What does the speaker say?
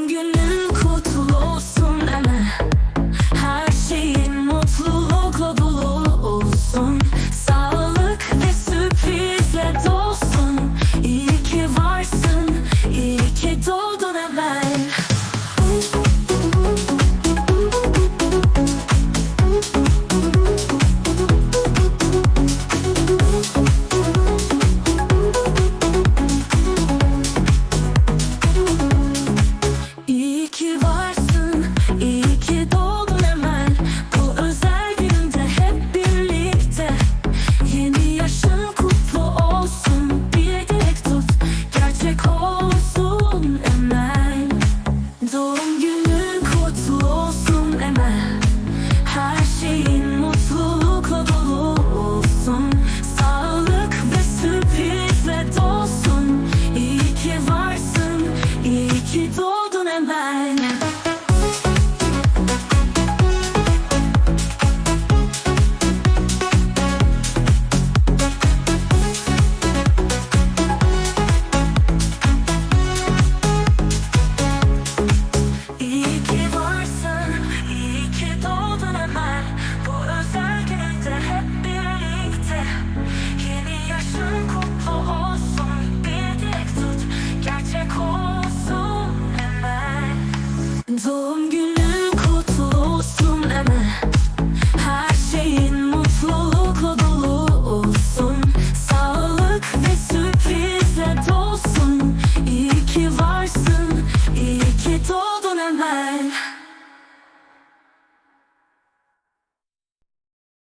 Doğum günün kutlu olsun eme Her şeyin mutlulukla dolu olsun. Sağlık ve sürprizle dolsun. İyi varsın, iyi ki doğdun my mind. Doğum gün